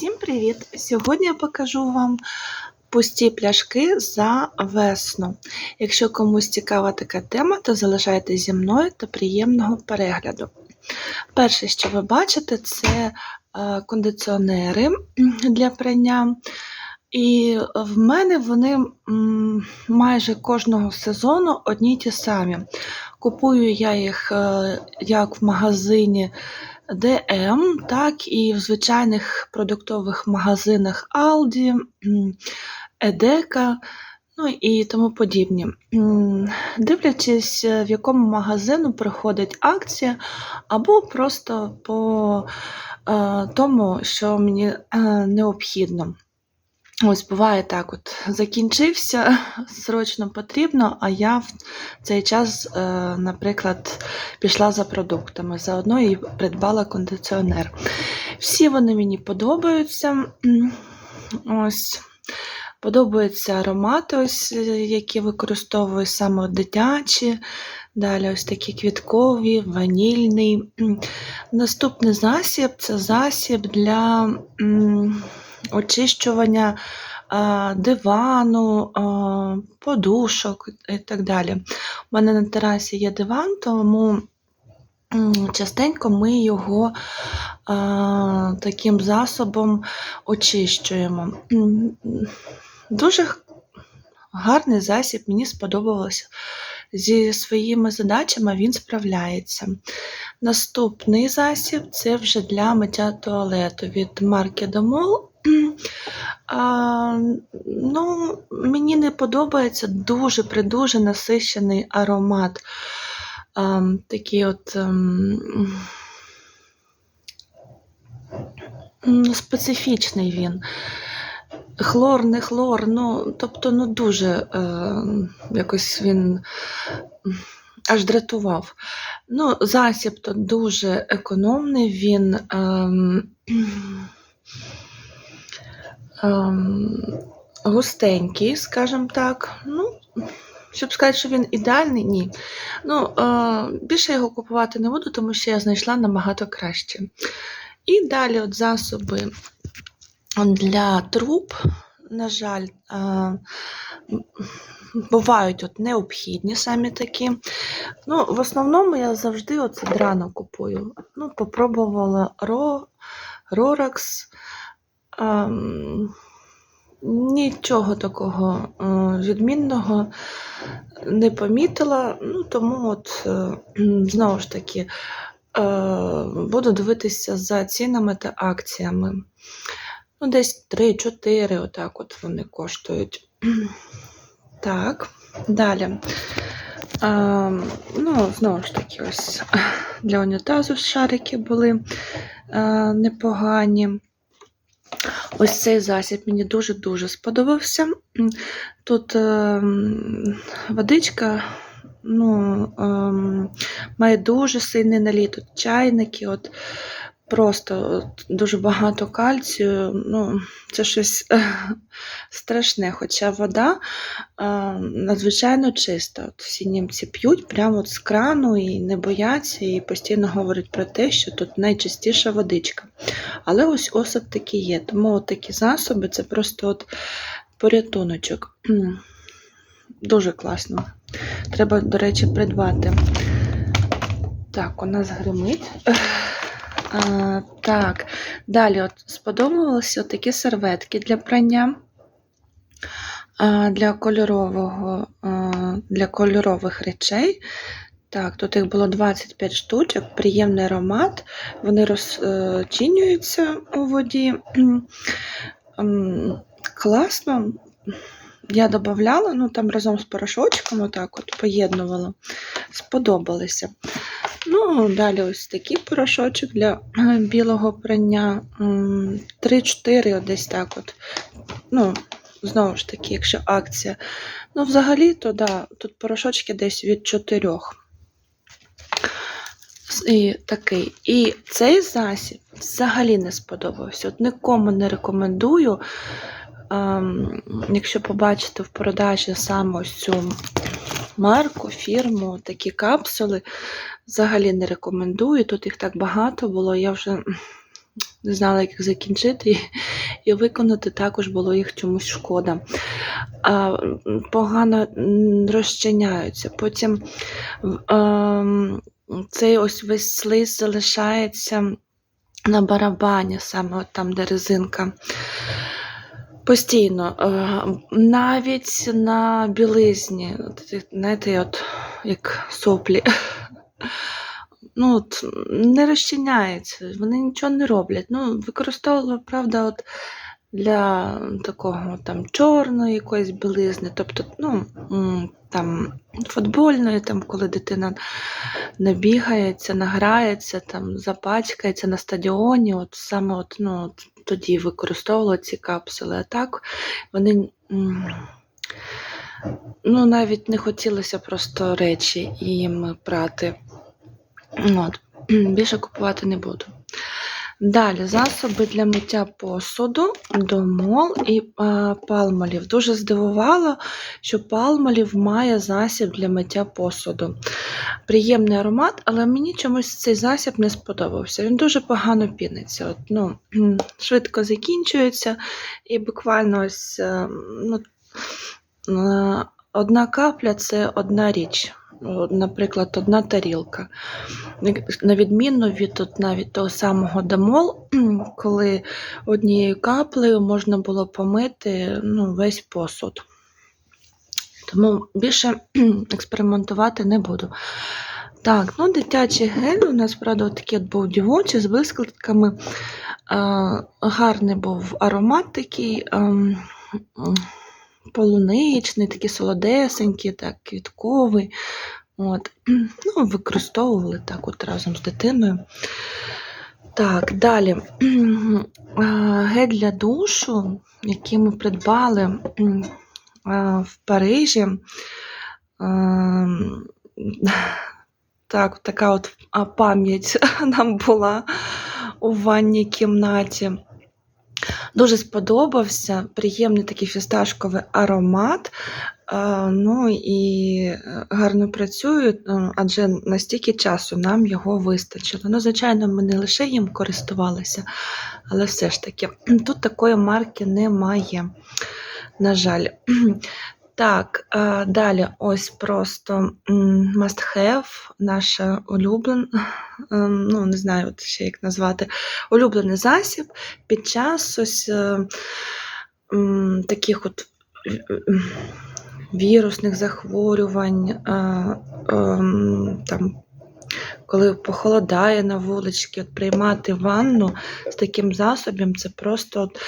Всім привіт! Сьогодні я покажу вам пусті пляшки за весну. Якщо комусь цікава така тема, то залишайтесь зі мною та приємного перегляду. Перше, що ви бачите, це е, кондиціонери для прання. І в мене вони майже кожного сезону одні ті самі. Купую я їх е, як в магазині DM, так і в звичайних продуктових магазинах Aldi, Едека, ну і тому подібні. Дивлячись, е, в якому магазину проходить акція, або просто по е, тому, що мені е, необхідно. Ось буває так: от закінчився, срочно потрібно, а я в цей час, е, наприклад, пішла за продуктами, заодно і придбала кондиціонер. Всі вони мені подобаються. Ось. Подобаються аромати, ось, е, які використовую саме дитячі. Далі ось такі квіткові, ванільний. Наступний засіб це засіб для очищування а, дивану, а, подушок і так далі. У мене на терасі є диван, тому частенько ми його а, таким засобом очищуємо. Дуже гарний засіб, мені сподобалося. Зі своїми задачами він справляється. Наступний засіб це вже для миття туалету від марки Домол. А, ну, мені не подобається дуже придуже насищений аромат. А, такий от ем, специфічний він. Хлор, не хлор, ну, тобто, ну дуже е, якось він аж дратував. Ну, засіб то дуже економний, він ем, ем, густенький, скажімо так. Ну, щоб сказати, що він ідеальний, ні. Ну, е, більше його купувати не буду, тому що я знайшла набагато краще. І далі от засоби для труб, на жаль, е, бувають от необхідні самі такі. Ну, в основному я завжди оце драно купую. Ну, попробувала Ро, Роракс. Нічого такого е, відмінного не помітила. Ну, тому от, е, знову ж таки, е, буду дивитися за цінами та акціями. Ну, десь 3-4, отак от вони коштують. Так, далі. А, ну, знову ж таки, ось для унітазу шарики були а, непогані. Ось цей засіб мені дуже-дуже сподобався. Тут е, водичка ну, е, має дуже сильний наліт. Тут чайники, от просто дуже багато кальцію. Ну, це щось страшне. Хоча вода е, надзвичайно чиста. От всі німці п'ють прямо з крану і не бояться, і постійно говорять про те, що тут найчистіша водичка. Але ось осад такий є. Тому такі засоби це просто от порятуночок. Дуже класно. Треба, до речі, придбати. Так, у нас гримить. А, так, далі от сподобалися такі серветки для прання. А, для кольорового, а, для кольорових речей. Так, тут їх було 25 штучок, приємний аромат. Вони розчинюються у воді. Класно. Я додавала, ну там разом з порошочком, отак от поєднувала. Сподобалися. Ну, далі ось такий порошочок для е, білого прання. 3-4 от десь так от. Ну, знову ж таки, якщо акція. Ну, взагалі, то да, тут порошочки десь від 4. І такий. І цей засіб взагалі не сподобався. От нікому не рекомендую. Ем, якщо побачите в продажі саме ось цю марку, фірму, такі капсули, взагалі не рекомендую. Тут їх так багато було, я вже не знала, як їх закінчити, і, виконати також було їх чомусь шкода. А, погано розчиняються. Потім в- ем, цей ось весь слиз залишається на барабані, саме от там, де резинка. Постійно, е, навіть на білизні, знаєте, от як соплі. Ну, от, не розчиняється, вони нічого не роблять. Ну, використовувала, правда, от для такого там чорної якоїсь білизни, тобто, ну, там футбольної, там, коли дитина набігається, награється, там, запачкається на стадіоні, от саме от, ну, от тоді використовувала ці капсули. А так вони. Ну, навіть не хотілося просто речі їм прати. От. Більше купувати не буду. Далі засоби для миття посуду, домол і е, палмолів. Дуже здивувало, що палмолів має засіб для миття посуду. Приємний аромат, але мені чомусь цей засіб не сподобався. Він дуже погано піниться. От, ну, швидко закінчується, і буквально ось е, ну, е, одна капля це одна річ. О, Наприклад, одна тарілка. На відміну від от навіть того самого домол, коли однією каплею можна було помити ну, весь посуд. Тому більше експериментувати не буду. Так, ну дитячий гель у нас, правда, такий от був дівочий з блискітками. Е, гарний був аромат такий. ем, полуничний, такий солодесенький, так, квітковий. От. Ну, використовували так от разом з дитиною. Так, далі. Гель для душу, який ми придбали в Парижі. Так, така от пам'ять нам була у ванній кімнаті. Дуже сподобався, приємний такий фісташковий аромат. Ну і е, гарно працює, е, адже настільки часу нам його вистачило. Ну, звичайно, ми не лише їм користувалися, але все ж таки, тут такої марки немає, на жаль. Так, далі ось просто must have, наша улюблена, ем, ну не знаю от ще як назвати, улюблений засіб під час ось е, таких от е, вірусних захворювань, е, ем, там, коли похолодає на вуличці, от приймати ванну з таким засобом, це просто от, е,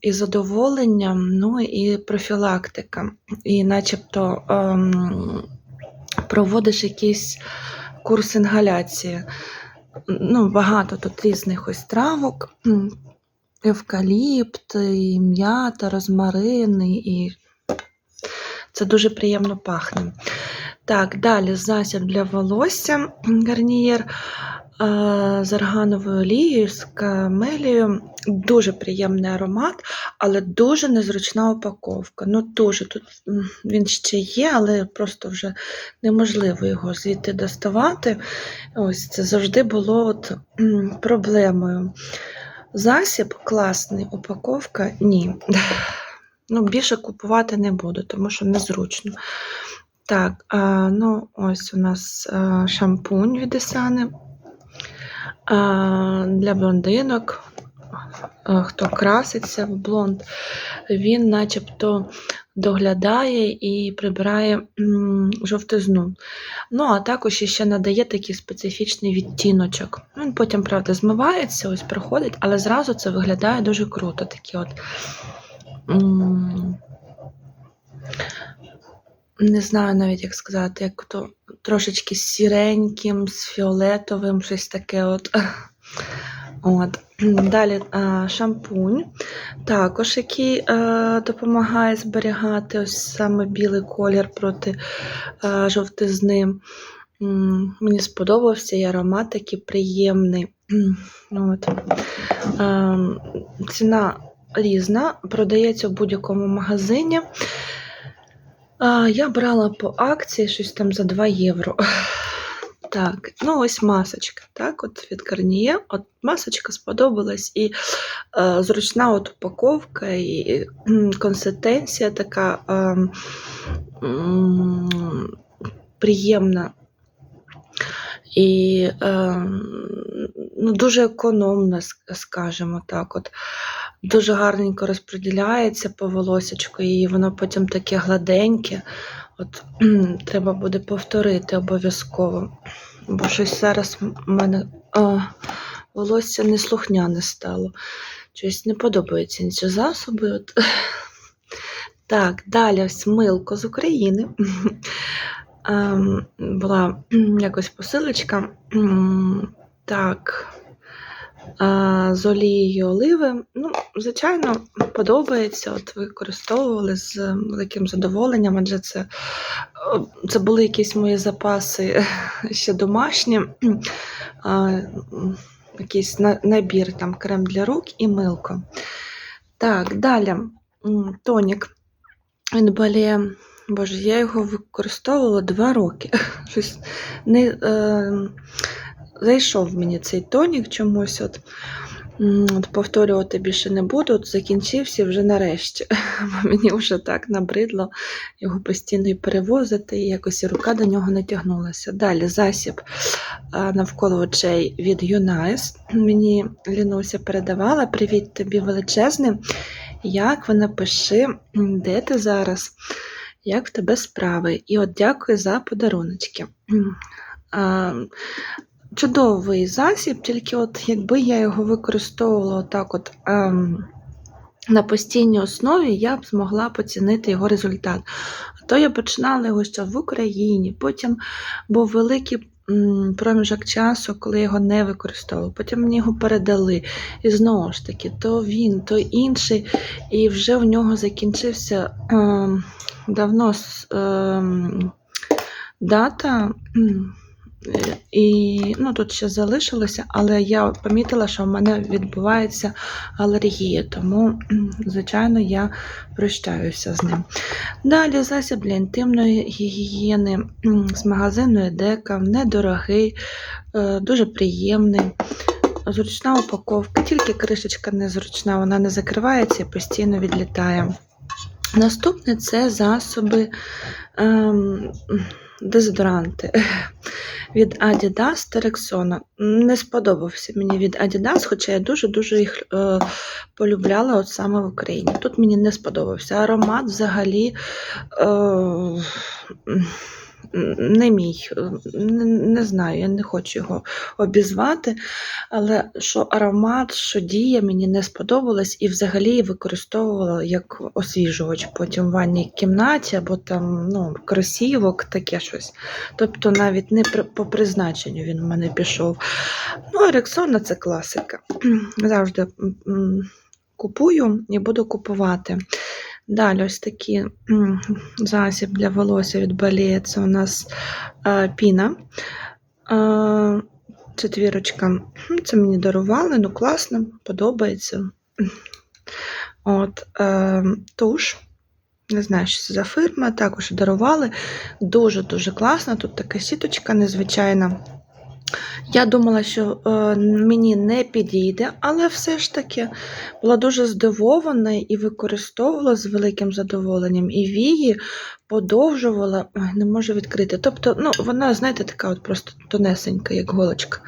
і задоволення, ну і профілактика. І начебто ем, проводиш якийсь курс інгаляції. Ну, багато тут різних ось травок. Евкаліпт, і м'ята, розмарин, і це дуже приємно пахне. Так, далі засіб для волосся гарнієр з аргановою олією, з камелією. Дуже приємний аромат, але дуже незручна упаковка. Ну, дуже тут він ще є, але просто вже неможливо його звідти доставати. Ось це завжди було от, проблемою. Засіб класний, упаковка ні. Ну, більше купувати не буду, тому що незручно. Так, ну ось у нас шампунь від Ісани для блондинок. Хто краситься в блонд, він начебто доглядає і прибирає жовтизну. Ну, а також ще надає такий специфічний відтіночок. Він потім, правда, змивається, ось проходить, але зразу це виглядає дуже круто. Такі от. Не знаю навіть, як сказати, як то трошечки з сіреньким, з фіолетовим, щось таке от. От. Далі шампунь, також який е, допомагає зберігати ось саме білий колір проти е, жовтизни. Мені сподобався і аромат такий приємний. От. Е, ціна різна, продається в будь-якому магазині. А, Я брала по акції щось там за 2 євро. Так, ну ось масочка, так, от від Garnier. От масочка сподобалась і е, зручна от упаковка, і консистенція така е, е, приємна. І ем, ну, дуже економна, скажімо так. От. Дуже гарненько розподіляється по волосечку, і воно потім таке гладеньке. От треба буде повторити обов'язково. Бо щось зараз в мене а, волосся неслухняне стало. Щось не подобається ці засоби. От. Так, далі ось милко з України. Ем, Була якось посилочка. Так. З олією оливи. Ну, звичайно, подобається. От використовували з великим задоволенням, адже це, це були якісь мої запаси ще домашні. Якийсь на- набір, там крем для рук і милко. Так, далі тонік. Він боліє. Боже, я його використовувала два роки. Щось не е, зайшов мені цей тонік чомусь. От, от повторювати більше не буду. От закінчився вже нарешті. Бо мені вже так набридло його постійно і перевозити, і якось і рука до нього не тягнулася. Далі засіб навколо очей від Юнайс. Мені Лінуся передавала. Привіт тобі величезний. Як вона пиши, де ти зараз? Як в тебе справи? І от дякую за подаруночки. Чудовий засіб, тільки от якби я його використовувала отак от. ем, на постійній основі я б змогла поцінити його результат. То я починала його ще в Україні, потім був великий проміжок часу, коли його не використовувала. Потім мені його передали. І знову ж таки, то він, то інший. І вже в нього закінчився ем, давно ем, дата. е, І ну, тут ще залишилося, але я помітила, що в мене відбувається алергія, тому, звичайно, я прощаюся з ним. Далі засіб для інтимної гігієни з магазину Едека, недорогий, е, дуже приємний. Зручна упаковка, тільки кришечка незручна, вона не закривається і постійно відлітає. Наступне це засоби ем, дезодоранти від Adidas та Rexona. Не сподобався мені від Adidas, хоча я дуже-дуже їх е, полюбляла от саме в Україні. Тут мені не сподобався. Аромат взагалі е, не мій. Не, не знаю, я не хочу його обізвати. Але що аромат, що дія мені не сподобалось, і взагалі використовувала як освіжувач потім в ванній кімнаті або там ну, кросівок, таке щось. Тобто навіть не по призначенню він в мене пішов. Ну, Рексона це класика. Завжди купую і буду купувати. Далі ось такий засіб для волосся від Балія. Це у нас е, піна. Е, четвірочка. Це мені дарували, ну класно, подобається. От, е, туш. Не знаю, що це за фірма, також дарували. Дуже-дуже класно. Тут така сіточка незвичайна. Я думала, що е, мені не підійде, але все ж таки була дуже здивована і використовувала з великим задоволенням. І вії подовжувала, Ой, не можу відкрити. Тобто, ну, вона, знаєте, така от просто тонесенька, як голочка.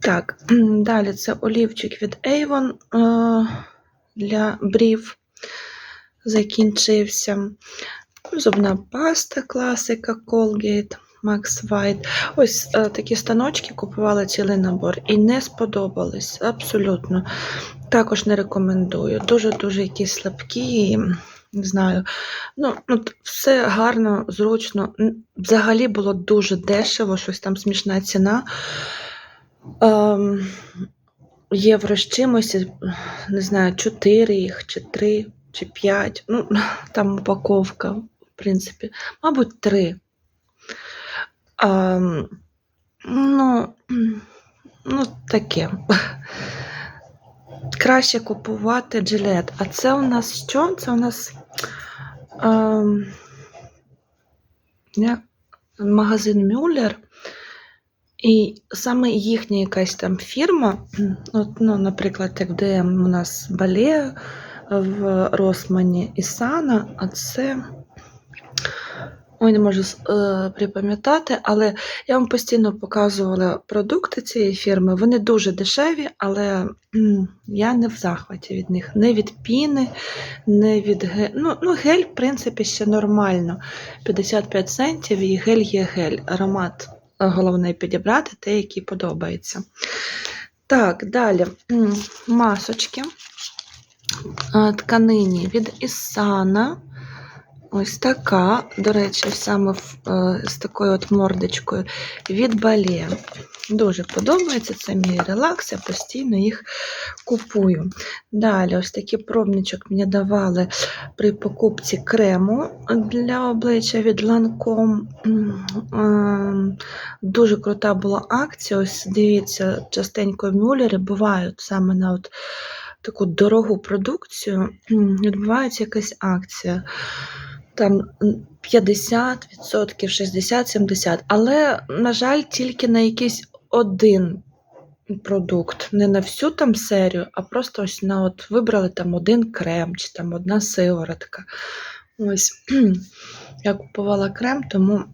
Так, далі це олівчик від Avon е, для брів. Закінчився. Зубна паста, класика Colgate, Max White. Ось е, такі станочки купувала цілий набор і не сподобались абсолютно. Також не рекомендую. Дуже-дуже якісь слабкі. Не знаю. Ну, ну, т- все гарно, зручно. Взагалі було дуже дешево, щось там смішна ціна. Ем, євро з чимось, не знаю, 4 їх, чи 3, чи 5. Ну, там упаковка, в принципі, мабуть, 3. Ем, ну, ну, таке. Краще купувати джилет. А це у нас що? Це у нас я, магазин Мюллер. І саме їхня якась там фірма, от, ну, наприклад, як ДМ у нас Бале в Росмані і Сана, а це. Ой, не можу е, припам'ятати, але я вам постійно показувала продукти цієї фірми. Вони дуже дешеві, але м, я не в захваті від них. Не від піни, не від гель. Ну, ну, гель, в принципі, ще нормально. 55 центів і гель є гель. Аромат е, головне підібрати, те, який подобається. Так, далі масочки. Е, Тканині від Ісана. Ось така, до речі, саме е, з такою от мордочкою від Бале. Дуже подобається, це мій релакс, я постійно їх купую. Далі, ось такий пробничок мені давали при покупці крему для обличчя від Lancome. Ем, Дуже крута була акція. Ось дивіться, частенько мюллери бувають саме на от таку дорогу продукцію. Відбувається якась акція там 50%, 60, 70, але, на жаль, тільки на якийсь один продукт, не на всю там серію, а просто ось на от вибрали там один крем чи там одна сиворотка. Ось я купувала крем, тому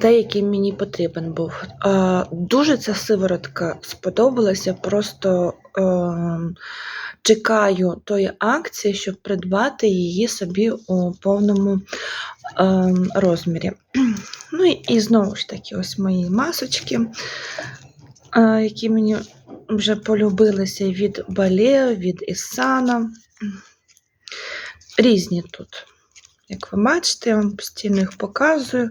те, який мені потрібен був. Дуже ця сиворотка сподобалася. Просто е, чекаю тої акції, щоб придбати її собі у повному е, розмірі. Ну і, і знову ж таки, ось мої масочки, е, які мені вже полюбилися від Бале, від Ісана. Різні тут. Як ви бачите, я вам постійно їх показую,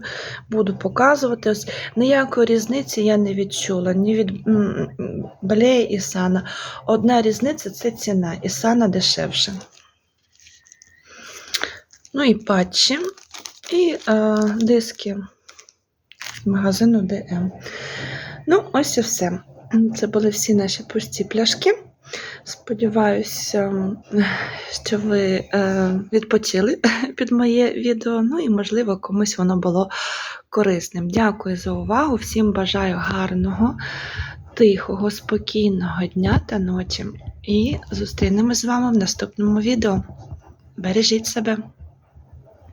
буду показувати. Ось ніякої різниці я не відчула ні від м, і Сана. Одна різниця це ціна, і Сана дешевше. Ну і патчі, і е, диски з магазину DM. Ну, ось і все. Це були всі наші пусті пляшки. Сподіваюся, що ви е, відпочили під моє відео. Ну і, можливо, комусь воно було корисним. Дякую за увагу. Всім бажаю гарного, тихого, спокійного дня та ночі. І зустрінемось з вами в наступному відео. Бережіть себе!